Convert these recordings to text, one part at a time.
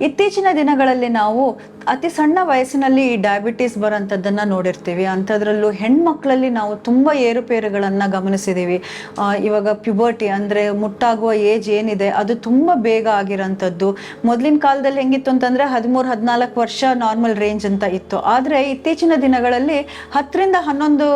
ಇತ್ತೀಚಿನ ದಿನಗಳಲ್ಲಿ ನಾವು ಅತಿ ಸಣ್ಣ ವಯಸ್ಸಿನಲ್ಲಿ ಈ ಡಯಾಬಿಟಿಸ್ ಬರೋಂಥದ್ದನ್ನು ನೋಡಿರ್ತೀವಿ. ಅಂಥದ್ರಲ್ಲೂ ಹೆಣ್ಮಕ್ಳಲ್ಲಿ ನಾವು ತುಂಬ ಏರುಪೇರುಗಳನ್ನು ಗಮನಿಸಿದ್ದೀವಿ ಇವಾಗ ಪ್ಯುಬರ್ಟಿ ಅಂದರೆ ಮುಟ್ಟಾಗುವ ಏಜ್ ಏನಿದೆ, ಅದು ತುಂಬ ಬೇಗ ಆಗಿರೋಂಥದ್ದು. ಮೊದಲಿನ ಕಾಲದಲ್ಲಿ ಹೆಂಗಿತ್ತು ಅಂತಂದರೆ ಹದಿಮೂರು, ಹದಿನಾಲ್ಕು ವರ್ಷ ನಾರ್ಮಲ್ ರೇಂಜ್ ಅಂತ ಇತ್ತು. ಆದರೆ ಇತ್ತೀಚಿನ ದಿನಗಳಲ್ಲಿ ಹತ್ತರಿಂದ ಹನ್ನೊಂದು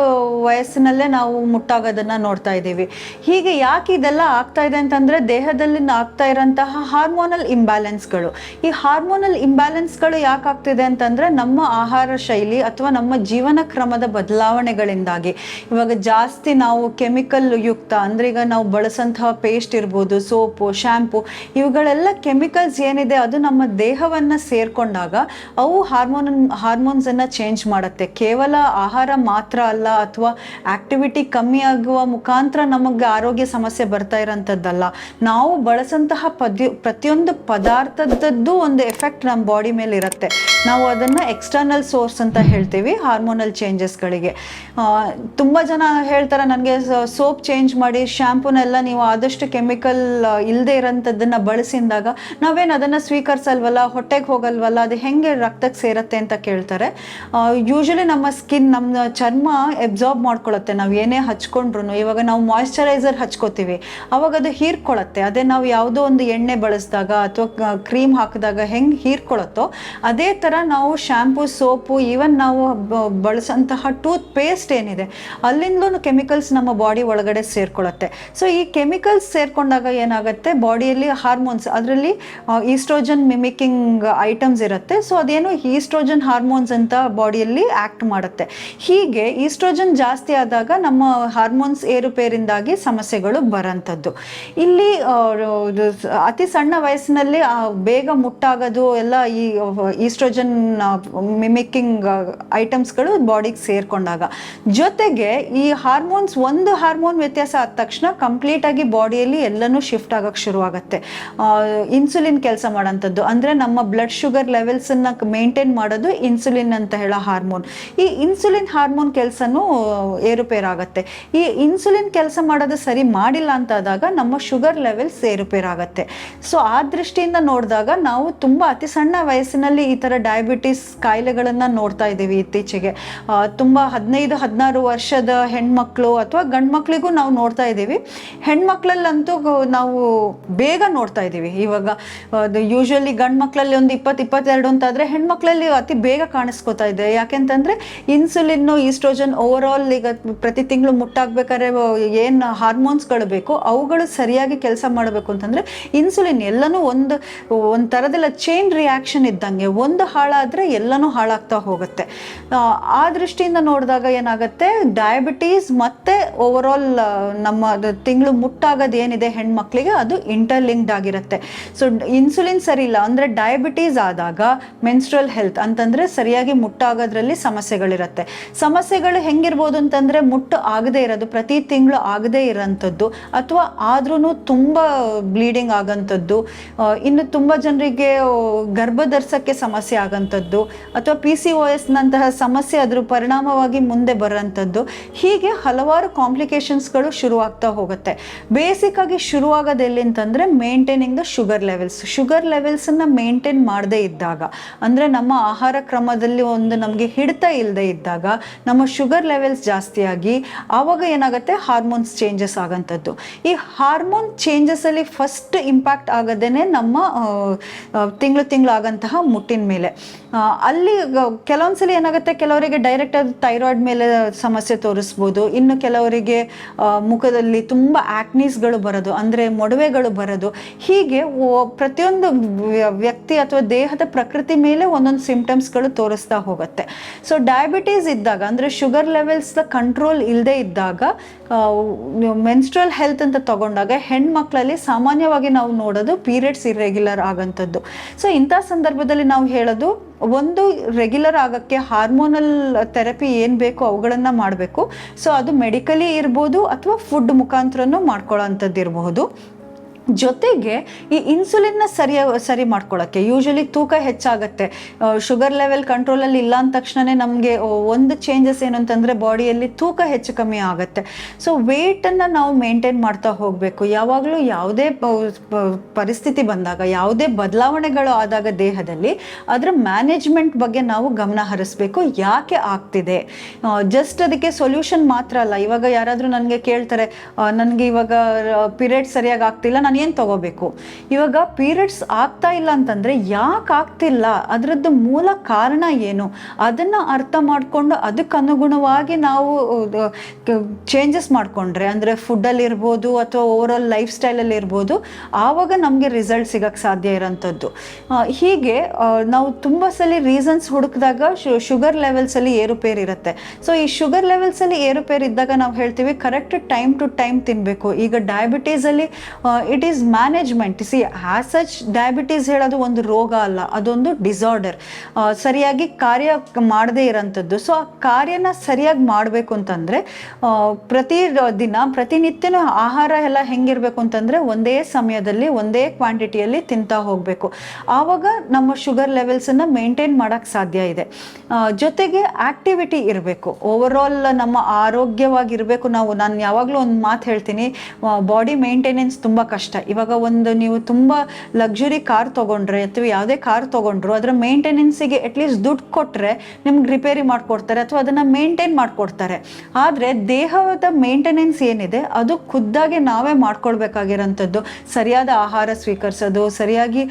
ವಯಸ್ಸಿನಲ್ಲೇ ನಾವು ಮುಟ್ಟಾಗೋದನ್ನು ನೋಡ್ತಾ ಇದ್ದೀವಿ. ಹೀಗೆ ಯಾಕೆ ಇದೆಲ್ಲ ಆಗ್ತಾ ಇದೆ ಅಂತಂದರೆ ದೇಹದಲ್ಲಿ ಆಗ್ತಾ ಇರೋಂತಹ ಹಾರ್ಮೋನಲ್ ಇಂಬ್ಯಾಲೆನ್ಸ್ಗಳು ಈ ಹಾರ್ಮೋನಲ್ ಇಂಬ್ಯಾಲೆನ್ಸ್ಗಳು ಯಾಕೆ ಆಗ್ತಿದೆ ಅಂತಂದರೆ ನಮ್ಮ ಆಹಾರ ಶೈಲಿ ಅಥವಾ ನಮ್ಮ ಜೀವನ ಕ್ರಮದ ಬದಲಾವಣೆಗಳಿಂದಾಗಿ. ಇವಾಗ ಜಾಸ್ತಿ ನಾವು ಕೆಮಿಕಲ್ ಯುಕ್ತ ಅಂದರೆ ಈಗ ನಾವು ಬಳಸಂತಹ ಪೇಸ್ಟ್ ಇರ್ಬೋದು, ಸೋಪು, ಶ್ಯಾಂಪು ಇವುಗಳೆಲ್ಲ ಕೆಮಿಕಲ್ಸ್ ಏನಿದೆ ಅದು ನಮ್ಮ ದೇಹವನ್ನು ಸೇರ್ಕೊಂಡಾಗ ಅವು ಹಾರ್ಮೋನ್ ಹಾರ್ಮೋನ್ಸನ್ನು ಚೇಂಜ್ ಮಾಡುತ್ತೆ. ಕೇವಲ ಆಹಾರ ಮಾತ್ರ ಅಲ್ಲ ಅಥವಾ ಆಕ್ಟಿವಿಟಿ ಕಮ್ಮಿ ಆಗುವ ಮುಖಾಂತರ ನಮಗೆ ಆರೋಗ್ಯ ಸಮಸ್ಯೆ ಬರ್ತಾ ಇರೋಂಥದ್ದಲ್ಲ. ನಾವು ಬಳಸಂತಹ ಪದ್ಯ ಪ್ರತಿಯೊಂದು ಪದಾರ್ಥದದ್ದು ಒಂದು ಎಫೆಕ್ಟ್ ನಮ್ಮ ಬಾಡಿ ಮೇಲೆ ಇರುತ್ತೆ ನಾವು ಅದನ್ನು ಎಕ್ಸ್ಟರ್ನಲ್ ಸೋರ್ಸ್ ಅಂತ ಹೇಳ್ತೀವಿ ಹಾರ್ಮೋನಲ್ ಚೇಂಜಸ್ಗಳಿಗೆ ತುಂಬ ಜನ ಹೇಳ್ತಾರೆ, ನನಗೆ ಸೋಪ್ ಚೇಂಜ್ ಮಾಡಿ ಶ್ಯಾಂಪೂನೆಲ್ಲ ನೀವು ಆದಷ್ಟು ಕೆಮಿಕಲ್ ಇಲ್ಲದೆ ಇರೋಂಥದ್ದನ್ನು ಬಳಸಿದಾಗ ನಾವೇನು ಅದನ್ನು ಸ್ವೀಕರಿಸಲ್ವಲ್ಲ, ಹೊಟ್ಟೆಗೆ ಹೋಗಲ್ವಲ್ಲ, ಅದು ಹೆಂಗೆ ರಕ್ತಕ್ಕೆ ಸೇರತ್ತೆ ಅಂತ ಕೇಳ್ತಾರೆ. ಯೂಶಲಿ ನಮ್ಮ ಸ್ಕಿನ್ ನಮ್ಮ ಚರ್ಮ ಎಬ್ಸಾರ್ಬ್ ಮಾಡ್ಕೊಳತ್ತೆ. ನಾವು ಏನೇ ಹಚ್ಕೊಂಡ್ರು ಇವಾಗ ನಾವು ಮಾಯಿಶ್ಚರೈಸರ್ ಹಚ್ಕೋತೀವಿ. ಅವಾಗ ಅದು ಹೀರ್ಕೊಳತ್ತೆ. ಅದೇ ನಾವು ಯಾವುದೋ ಒಂದು ಎಣ್ಣೆ ಬಳಸಿದಾಗ ಅಥವಾ ಕ್ರೀಮ್ ಹಾಕಿದಾಗ ಹೆಂಗೆ ಹೀರ್ಕೊಳತ್ತೋ, ಅದೇ ಥರ ನಾವು ಶ್ಯಾಂಪು ಸೋಪು ಈವನ್ ನಾವು ಬಳಸೋಂತಹ ಟೂತ್ ಪೇಸ್ಟ್ ಏನಿದೆ, ಅಲ್ಲಿಂದಲೂ ಕೆಮಿಕಲ್ಸ್ ನಮ್ಮ ಬಾಡಿ ಒಳಗಡೆ ಸೇರ್ಕೊಳ್ಳುತ್ತೆ. ಸೊ ಈ ಕೆಮಿಕಲ್ಸ್ ಸೇರ್ಕೊಂಡಾಗ ಏನಾಗುತ್ತೆ ಬಾಡಿಯಲ್ಲಿ ಹಾರ್ಮೋನ್ಸ್ ಅದರಲ್ಲಿ ಈಸ್ಟ್ರೋಜನ್ ಮಿಮಿಕಿಂಗ್ ಐಟಮ್ಸ್ ಇರುತ್ತೆ. ಸೊ ಅದೇನು ಈಸ್ಟ್ರೋಜನ್ ಹಾರ್ಮೋನ್ಸ್ ಅಂತ ಬಾಡಿಯಲ್ಲಿ ಆ್ಯಕ್ಟ್ ಮಾಡುತ್ತೆ. ಹೀಗೆ ಈಸ್ಟ್ರೋಜನ್ ಜಾಸ್ತಿ ಆದಾಗ ನಮ್ಮ ಹಾರ್ಮೋನ್ಸ್ ಏರುಪೇರಿಂದಾಗಿ ಸಮಸ್ಯೆಗಳು ಬರೋಂಥದ್ದು. ಇಲ್ಲಿ ಅತಿ ಸಣ್ಣ ವಯಸ್ಸಿನಲ್ಲಿ ಬೇಗ ಮುಟ್ಟಾಗೋದು, ಎಲ್ಲ ಈ ಈಸ್ಟ್ರೋಜನ್ ಮಿಮಿಕಿಂಗ್ ಐಟಮ್ಸ್ಗಳು ಬಾಡಿಗೆ ಸೇರ್ಕೊಂಡಾಗ. ಜೊತೆಗೆ ಈ ಹಾರ್ಮೋನ್ಸ್ ಒಂದು ಹಾರ್ಮೋನ್ ವ್ಯತ್ಯಾಸ ಆದ ತಕ್ಷಣ ಕಂಪ್ಲೀಟ್ ಆಗಿ ಬಾಡಿಯಲ್ಲಿ ಎಲ್ಲನೂ ಶಿಫ್ಟ್ ಆಗಕ್ಕೆ ಶುರುವಾಗುತ್ತೆ. ಇನ್ಸುಲಿನ್ ಕೆಲಸ ಮಾಡೋಂಥದ್ದು ಅಂದರೆ ನಮ್ಮ ಬ್ಲಡ್ ಶುಗರ್ ಲೆವೆಲ್ಸನ್ನು ಮೇಂಟೈನ್ ಮಾಡೋದು ಇನ್ಸುಲಿನ್ ಅಂತ ಹೇಳೋ ಹಾರ್ಮೋನ್ ಈ ಇನ್ಸುಲಿನ್ ಹಾರ್ಮೋನ್ ಕೆಲಸನೂ ಏರುಪೇರಾಗತ್ತೆ ಈ ಇನ್ಸುಲಿನ್ ಕೆಲಸ ಮಾಡೋದು ಸರಿ ಮಾಡಿಲ್ಲ ಅಂತ ಆದಾಗ ನಮ್ಮ ಶುಗರ್ ಲೆವೆಲ್ಸ್ ಏರುಪೇರಾಗತ್ತೆ ಸೊ ಆ ದೃಷ್ಟಿಯಿಂದ ನೋಡಿದಾಗ ನಾವು ತುಂಬ ಅತಿ ಸಣ್ಣ ವಯಸ್ಸಿನಲ್ಲಿ ಈ ಥರ ಡಯಾಬಿಟಿಸ್ ಕಾಯಿಲೆಗಳನ್ನು ನೋಡ್ತಾ ಇದ್ದೀವಿ ಇತ್ತೀಚೆಗೆ. ತುಂಬ ಹದಿನೈದು, ಹದಿನಾರು ವರ್ಷದ ಹೆಣ್ಮಕ್ಳು ಅಥವಾ ಗಂಡು ಮಕ್ಳಿಗೂ ನಾವು ನೋಡ್ತಾ ಇದ್ದೀವಿ. ಹೆಣ್ಮಕ್ಳಲ್ಲಂತೂ ನಾವು ಬೇಗ ನೋಡ್ತಾ ಇದ್ದೀವಿ. ಇವಾಗ ಯೂಶ್ವಲಿ ಗಂಡು ಮಕ್ಕಳಲ್ಲಿ ಒಂದು ಇಪ್ಪತ್ತು, ಇಪ್ಪತ್ತೆರಡು ಅಂತಾದರೆ ಹೆಣ್ಮಕ್ಳಲ್ಲಿ ಅತಿ ಬೇಗ ಕಾಣಿಸ್ಕೋತಾ ಇದೆ. ಯಾಕೆಂತಂದರೆ ಇನ್ಸುಲಿನ್ನು ಈಸ್ಟ್ರೋಜನ್ ಓವರ್ ಆಲ್ ಈಗ ಪ್ರತಿ ತಿಂಗಳು ಮುಟ್ಟಾಗಬೇಕಾದ್ರೆ ಏನು ಹಾರ್ಮೋನ್ಸ್ಗಳು ಬೇಕು, ಅವುಗಳು ಸರಿಯಾಗಿ ಕೆಲಸ ಮಾಡಬೇಕು ಅಂತಂದರೆ ಇನ್ಸುಲಿನ್ ಎಲ್ಲನೂ ಒಂದು ಒಂದು ಥರದೆಲ್ಲ ಚೈನ್ ರಿಯಾಕ್ಷನ್ ಇದ್ದಂಗೆ, ಒಂದು ಹಾಳಾದರೆ ಎಲ್ಲನೂ ಹಾಳಾಗ್ತಾ ಹೋಗುತ್ತೆ. ಆ, ದೃಷ್ಟಿಯಿಂದ ನೋಡಿದಾಗ ಏನಾಗುತ್ತೆ? ಡಯಾಬಿಟೀಸ್ ಮತ್ತು ಓವರ್ ಆಲ್ ನಮ್ಮ ತಿಂಗಳು ಮುಟ್ಟಾಗೋದು ಏನಿದೆ ಹೆಣ್ಮಕ್ಳಿಗೆ ಅದು ಇಂಟರ್ಲಿಂಕ್ಡ್ ಆಗಿರುತ್ತೆ. ಸೊ ಇನ್ಸುಲಿನ್ ಸರಿ ಇಲ್ಲ ಅಂದರೆ ಡಯಾಬಿಟೀಸ್ ಆದಾಗ ಮೆನ್ಸ್ಟ್ರಲ್ ಹೆಲ್ತ್ ಅಂತಂದರೆ ಸರಿಯಾಗಿ ಮುಟ್ಟಾಗೋದ್ರಲ್ಲಿ ಸಮಸ್ಯೆಗಳಿರುತ್ತೆ. ಸಮಸ್ಯೆಗಳು ಹೆಂಗಿರ್ಬೋದು ಅಂತಂದರೆ ಮುಟ್ಟು ಆಗದೇ ಇರೋದು ಪ್ರತಿ ತಿಂಗಳು ಆಗದೇ ಇರೋಂಥದ್ದು ಅಥವಾ ಆದ್ರೂ ತುಂಬ ಬ್ಲೀಡಿಂಗ್ ಆಗೋಂಥದ್ದು ಇನ್ನು ತುಂಬ ಜನರಿಗೆ ಆ, ಗರ್ಭ ಧರಿಸೋಕ್ಕೆ ಸಮಸ್ಯೆ ಆಗೋಂಥದ್ದು ಅಥವಾ ಪಿ ಸಿ ಒ ಎಸ್ನಂತಹ ಸಮಸ್ಯೆ ಅದರ ಪರಿಣಾಮವಾಗಿ ಮುಂದೆ ಬರೋಂಥದ್ದು ಹೀಗೆ ಹಲವಾರು ಕಾಂಪ್ಲಿಕೇಶನ್ಸ್ಗಳು ಶುರುವಾಗ್ತಾ ಹೋಗುತ್ತೆ. ಬೇಸಿಕ್ ಆಗಿ ಶುರುವಾಗೋದು ಎಲ್ಲಿ ಅಂತಂದರೆ maintaining the sugar levels sugar ಲೆವೆಲ್ಸನ್ನು maintain ಮಾಡದೇ ಇದ್ದಾಗ, ಅಂದರೆ ನಮ್ಮ ಆಹಾರ ಕ್ರಮದಲ್ಲಿ ಒಂದು ನಮಗೆ ಹಿಡಿತ ಇಲ್ಲದೆ ಇದ್ದಾಗ, ನಮ್ಮ ಶುಗರ್ ಲೆವೆಲ್ಸ್ ಜಾಸ್ತಿಯಾಗಿ ಆವಾಗ ಏನಾಗುತ್ತೆ? ಹಾರ್ಮೋನ್ಸ್ ಚೇಂಜಸ್ ಆಗೋಂಥದ್ದು ಈ ಹಾರ್ಮೋನ್ ಚೇಂಜಸಲ್ಲಿ ಫಸ್ಟ್ ಇಂಪ್ಯಾಕ್ಟ್ ಆಗೋದೇನೆ ನಮ್ಮ ತಿಂಗಳು ತಿಂಗಳು ಆಗೋಂತಹ ಮುಟ್ಟಿನ ಮೇಲೆ. ಅಲ್ಲಿ ಕೆಲವೊಂದು ಕೆಲವೊಂದ್ಸಲಿ ಏನಾಗುತ್ತೆ, ಕೆಲವರಿಗೆ ಡೈರೆಕ್ಟ್ ಅದು ಥೈರಾಯ್ಡ್ ಮೇಲೆ ಸಮಸ್ಯೆ ತೋರಿಸ್ಬೋದು. ಇನ್ನು ಕೆಲವರಿಗೆ ಮುಖದಲ್ಲಿ ತುಂಬ ಆ್ಯಕ್ನೀಸ್ಗಳು ಬರೋದು, ಅಂದರೆ ಮೊಡವೆಗಳು ಬರೋದು. ಹೀಗೆ ಪ್ರತಿಯೊಂದು ವ್ಯ- ವ್ಯಕ್ತಿ ಅಥವಾ ದೇಹದ ಪ್ರಕೃತಿ ಮೇಲೆ ಒಂದೊಂದು ಸಿಂಪ್ಟಮ್ಸ್ಗಳು ತೋರಿಸ್ತಾ ಹೋಗುತ್ತೆ. ಸೊ ಡಯಾಬಿಟೀಸ್ ಇದ್ದಾಗ, ಅಂದರೆ ಶುಗರ್ ಲೆವೆಲ್ಸ್ ಕಂಟ್ರೋಲ್ ಇಲ್ಲದೆ ಇದ್ದಾಗ ಮೆನ್ಸ್ಟ್ರಲ್ ಹೆಲ್ತ್ ಅಂತ ತಗೊಂಡಾಗ ಹೆಣ್ಮಕ್ಳಲ್ಲಿ ಸಾಮಾನ್ಯವಾಗಿ ನಾವು ನೋಡೋದು ಪೀರಿಯಡ್ಸ್ ಇರ್ರೆಗ್ಯುಲರ್ ಆಗಂಥದ್ದು. ಸೊ ಇಂಥ ಸಂದರ್ಭದಲ್ಲಿ ನಾವು ಹೇಳೋದು ಒಂದು ರೆಗ್ಯುಲರ್ ಆಗೋಕ್ಕೆ ಹಾರ್ಮೋನಲ್ ಥೆರಪಿ ಏನು ಬೇಕು ಅವುಗಳನ್ನು ಮಾಡಬೇಕು. ಸೊ ಅದು ಮೆಡಿಕಲಿ ಇರ್ಬೋದು ಅಥವಾ ಫುಡ್ ಮುಖಾಂತರನೂ ಮಾಡ್ಕೊಳ್ಳೋ ಅಂಥದ್ದು ಇರಬಹುದು ಜೊತೆಗೆ ಈ ಇನ್ಸುಲಿನ್ನ ಸರಿಯ, ಸರಿ ಮಾಡ್ಕೊಳ್ಳೋಕ್ಕೆ ಯೂಶಲಿ ತೂಕ ಹೆಚ್ಚಾಗುತ್ತೆ. ಶುಗರ್ ಲೆವೆಲ್ ಕಂಟ್ರೋಲಲ್ಲಿ ಇಲ್ಲ ಅಂದ ತಕ್ಷಣವೇ ನಮಗೆ ಒಂದು ಚೇಂಜಸ್ ಏನು ಅಂತಂದರೆ ಬಾಡಿಯಲ್ಲಿ ತೂಕ ಹೆಚ್ಚು ಕಮ್ಮಿ ಆಗುತ್ತೆ. ಸೊ ವೆಯ್ಟನ್ನು ನಾವು ಮೇಂಟೈನ್ ಮಾಡ್ತಾ ಹೋಗಬೇಕು. ಯಾವಾಗಲೂ ಯಾವುದೇ ಪರಿಸ್ಥಿತಿ ಬಂದಾಗ, ಯಾವುದೇ ಬದಲಾವಣೆಗಳು ಆದಾಗ ದೇಹದಲ್ಲಿ ಅದರ ಮ್ಯಾನೇಜ್ಮೆಂಟ್ ಬಗ್ಗೆ ನಾವು ಗಮನ ಹರಿಸ್ಬೇಕು. ಯಾಕೆ ಆಗ್ತಿದೆ? ಜಸ್ಟ್ ಅದಕ್ಕೆ ಸೊಲ್ಯೂಷನ್ ಮಾತ್ರ ಅಲ್ಲ. ಇವಾಗ ಯಾರಾದರೂ ನನಗೆ ಕೇಳ್ತಾರೆ ನನಗೆ ಇವಾಗ ಪಿರಿಯಡ್ ಸರಿಯಾಗಿ ಆಗ್ತಿಲ್ಲ, ನಾನು ಏನು ತಗೋಬೇಕು. ಇವಾಗ ಪೀರಿಯಡ್ಸ್ ಆಗ್ತಾ ಇಲ್ಲ ಅಂತಂದರೆ ಯಾಕೆ ಆಗ್ತಿಲ್ಲ? ಅದರದ್ದು ಮೂಲ ಕಾರಣ ಏನು? ಅದನ್ನು ಅರ್ಥ ಮಾಡಿಕೊಂಡು ಅದಕ್ಕೆ ಅನುಗುಣವಾಗಿ ನಾವು ಚೇಂಜಸ್ ಮಾಡಿಕೊಂಡ್ರೆ, ಅಂದರೆ ಫುಡ್ಡಲ್ಲಿ ಇರ್ಬೋದು ಅಥವಾ ಓವರಾಲ್ ಲೈಫ್ ಸ್ಟೈಲಲ್ಲಿ ಇರ್ಬೋದು, ಆವಾಗ ನಮಗೆ ರಿಸಲ್ಟ್ ಸಿಗಕ್ಕೆ ಸಾಧ್ಯ ಇರೋಂಥದ್ದು. ಹೀಗೆ ನಾವು ತುಂಬ ಸಲ ರೀಸನ್ಸ್ ಹುಡುಕಿದಾಗ ಶುಗರ್ ಲೆವೆಲ್ಸಲ್ಲಿ ಏರುಪೇರು ಇರುತ್ತೆ. ಸೊ ಈ ಶುಗರ್ ಲೆವೆಲ್ಸಲ್ಲಿ ಏರುಪೇರು ಇದ್ದಾಗ ನಾವು ಹೇಳ್ತೀವಿ ಕರೆಕ್ಟ್ ಟೈಮ್ ಟು ಟೈಮ್ ತಿನ್ನಬೇಕು ಈಗ ಡಯಾಬಿಟೀಸಲ್ಲಿ it is management see as such diabetes ಹೇಳೋದು ಒಂದು ರೋಗ ಅಲ್ಲ, ಅದೊಂದು ಡಿಸಾರ್ಡರ್ ಸರಿಯಾಗಿ ಕಾರ್ಯ ಮಾಡದೇ ಇರೋಂಥದ್ದು. ಸೊ ಆ ಕಾರ್ಯನ ಸರಿಯಾಗಿ ಮಾಡಬೇಕು ಅಂತಂದರೆ ಪ್ರತಿ ದಿನ ಪ್ರತಿನಿತ್ಯನೂ ಆಹಾರ ಎಲ್ಲ ಹೆಂಗಿರಬೇಕು ಅಂತಂದರೆ ಒಂದೇ ಸಮಯದಲ್ಲಿ, ಒಂದೇ ಕ್ವಾಂಟಿಟಿಯಲ್ಲಿ ತಿಂತಾ ಹೋಗಬೇಕು. ಆವಾಗ ನಮ್ಮ ಶುಗರ್ ಲೆವೆಲ್ಸನ್ನು ಮೇಂಟೈನ್ ಮಾಡೋಕ್ಕೆ ಸಾಧ್ಯ ಇದೆ. ಜೊತೆಗೆ ಆ್ಯಕ್ಟಿವಿಟಿ ಇರಬೇಕು. ಓವರಾಲ್ ನಮ್ಮ ಆರೋಗ್ಯವಾಗಿರಬೇಕು ನಾವು. ನಾನು ಯಾವಾಗಲೂ ಒಂದು ಮಾತು ಹೇಳ್ತೀನಿ ಬಾಡಿ ಮೇಂಟೆನೆನ್ಸ್ ತುಂಬ ಕಷ್ಟ. ಇವಾಗ ಒಂದು ನೀವು ತುಂಬ ಲಕ್ಸುರಿ ಕಾರ್ ತೊಗೊಂಡ್ರೆ ಅಥವಾ ಯಾವುದೇ ಕಾರ್ ತೊಗೊಂಡ್ರು ಅದರ ಮೇಂಟೆನೆನ್ಸಿಗೆ ಅಟ್ಲೀಸ್ಟ್ ದುಡ್ಡು ಕೊಟ್ಟರೆ ನಿಮ್ಗೆ ರಿಪೇರಿ ಮಾಡಿಕೊಡ್ತಾರೆ ಅಥವಾ ಅದನ್ನು ಮೇಂಟೈನ್ ಮಾಡಿಕೊಡ್ತಾರೆ. ಆದರೆ ದೇಹದ ಮೇಂಟೆನೆನ್ಸ್ ಏನಿದೆ ಅದು ಖುದ್ದಾಗಿ ನಾವೇ ಮಾಡ್ಕೊಳ್ಬೇಕಾಗಿರೋಂಥದ್ದು. ಸರಿಯಾದ ಆಹಾರ ಸ್ವೀಕರಿಸೋದು, ಸರಿಯಾಗಿ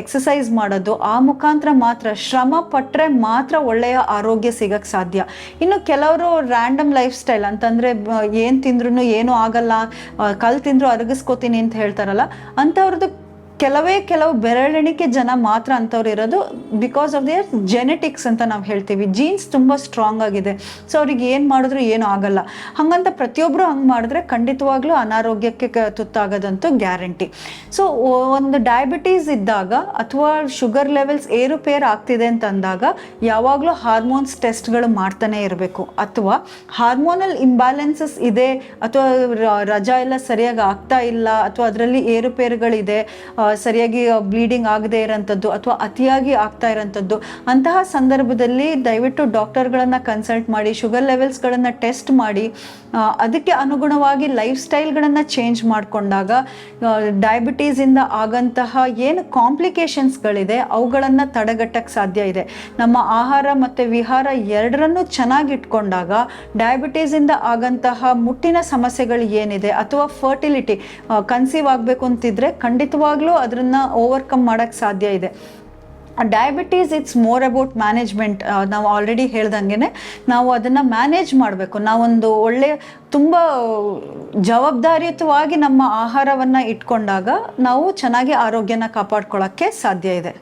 ಎಕ್ಸಸೈಸ್ ಮಾಡೋದು, ಆ ಮುಖಾಂತರ ಮಾತ್ರ ಶ್ರಮ ಪಟ್ಟರೆ ಮಾತ್ರ ಒಳ್ಳೆಯ ಆರೋಗ್ಯ ಸಿಗಕ್ಕೆ ಸಾಧ್ಯ. ಇನ್ನು ಕೆಲವರು ರ್ಯಾಂಡಮ್ ಲೈಫ್ ಸ್ಟೈಲ್ ಅಂತಂದರೆ ಏನು ತಿಂದ್ರೂ ಏನೂ ಆಗಲ್ಲ ಕಲ್ ತಿಂದ್ರು ಅರಗಿಸ್ಕೋತೀನಿ ಅಂತ ಹೇಳ್ತಾರಲ್ಲ ಅಂಥವ್ರದ್ದು ಕೆಲವೇ ಕೆಲವು ಬೆರಳೆಣಿಕೆ ಜನ ಮಾತ್ರ ಅಂಥವ್ರು ಇರೋದು ಬಿಕಾಸ್ ಆಫ್ ದಿಯರ್ ಜೆನೆಟಿಕ್ಸ್ ಅಂತ ನಾವು ಹೇಳ್ತೀವಿ. ಜೀನ್ಸ್ ತುಂಬ ಸ್ಟ್ರಾಂಗ್ ಆಗಿದೆ. ಸೊ ಅವ್ರಿಗೆ ಏನು ಮಾಡಿದ್ರು ಏನೂ ಆಗಲ್ಲ. ಹಾಗಂತ ಪ್ರತಿಯೊಬ್ಬರು ಹಂಗೆ ಮಾಡಿದ್ರೆ ಖಂಡಿತವಾಗ್ಲೂ ಅನಾರೋಗ್ಯಕ್ಕೆ ತುತ್ತಾಗೋದಂತೂ ಗ್ಯಾರಂಟಿ ಸೊ ಒಂದು ಡಯಾಬಿಟೀಸ್ ಇದ್ದಾಗ ಅಥವಾ ಶುಗರ್ ಲೆವೆಲ್ಸ್ ಏರುಪೇರು ಆಗ್ತಿದೆ ಅಂತ ಅಂದಾಗ ಯಾವಾಗಲೂ ಹಾರ್ಮೋನ್ಸ್ ಟೆಸ್ಟ್ಗಳು ಮಾಡ್ತಾನೆ ಇರಬೇಕು. ಅಥವಾ ಹಾರ್ಮೋನಲ್ ಇಂಬ್ಯಾಲೆನ್ಸಸ್ ಇದೆ, ಅಥವಾ ರಜಾ ಎಲ್ಲ ಸರಿಯಾಗಿ ಆಗ್ತಾ ಇಲ್ಲ, ಅಥವಾ ಅದರಲ್ಲಿ ಏರುಪೇರುಗಳಿದೆ ಸರಿಯಾಗಿ ಬ್ಲೀಡಿಂಗ್ ಆಗದೆ ಇರೋಂಥದ್ದು ಅಥವಾ ಅತಿಯಾಗಿ ಆಗ್ತಾ ಇರೋಂಥದ್ದು, ಅಂತಹ ಸಂದರ್ಭದಲ್ಲಿ ದಯವಿಟ್ಟು ಡಾಕ್ಟರ್ಗಳನ್ನು ಕನ್ಸಲ್ಟ್ ಮಾಡಿ, ಶುಗರ್ ಲೆವೆಲ್ಸ್ಗಳನ್ನು ಟೆಸ್ಟ್ ಮಾಡಿ ಅದಕ್ಕೆ ಅನುಗುಣವಾಗಿ ಲೈಫ್ ಸ್ಟೈಲ್ಗಳನ್ನು ಚೇಂಜ್ ಮಾಡಿಕೊಂಡಾಗ ಡಯಾಬಿಟೀಸಿಂದ ಆಗಂತಹ ಏನು ಕಾಂಪ್ಲಿಕೇಶನ್ಸ್ಗಳಿದೆ ಅವುಗಳನ್ನು ತಡೆಗಟ್ಟಕ್ಕೆ ಸಾಧ್ಯ ಇದೆ. ನಮ್ಮ ಆಹಾರ ಮತ್ತು ವಿಹಾರ ಎರಡರನ್ನೂ ಚೆನ್ನಾಗಿಟ್ಕೊಂಡಾಗ ಡಯಾಬಿಟೀಸಿಂದ ಆಗಂತಹ ಮುಟ್ಟಿನ ಸಮಸ್ಯೆಗಳು ಏನಿದೆ, ಅಥವಾ ಫರ್ಟಿಲಿಟಿ ಕನ್ಸೀವ್ ಆಗಬೇಕು ಅಂತಿದ್ರೆ ಖಂಡಿತವಾಗ್ಲೂ ಅದನ್ನು ಓವರ್ಕಮ್ ಮಾಡೋಕ್ಕೆ ಸಾಧ್ಯ ಇದೆ. Diabetes it's more about management ನಾವು ಆಲ್ರೆಡಿ ಹೇಳ್ದಂಗೆ ನಾವು ಅದನ್ನು ಮ್ಯಾನೇಜ್ ಮಾಡಬೇಕು. ನಾವೊಂದು ಒಳ್ಳೆ, ತುಂಬ ಜವಾಬ್ದಾರಿಯುತವಾಗಿ ನಮ್ಮ ಆಹಾರವನ್ನು ಇಟ್ಕೊಂಡಾಗ ನಾವು ಚೆನ್ನಾಗಿ ಆರೋಗ್ಯನ ಕಾಪಾಡ್ಕೊಳ್ಳೋಕ್ಕೆ ಸಾಧ್ಯ ಇದೆ.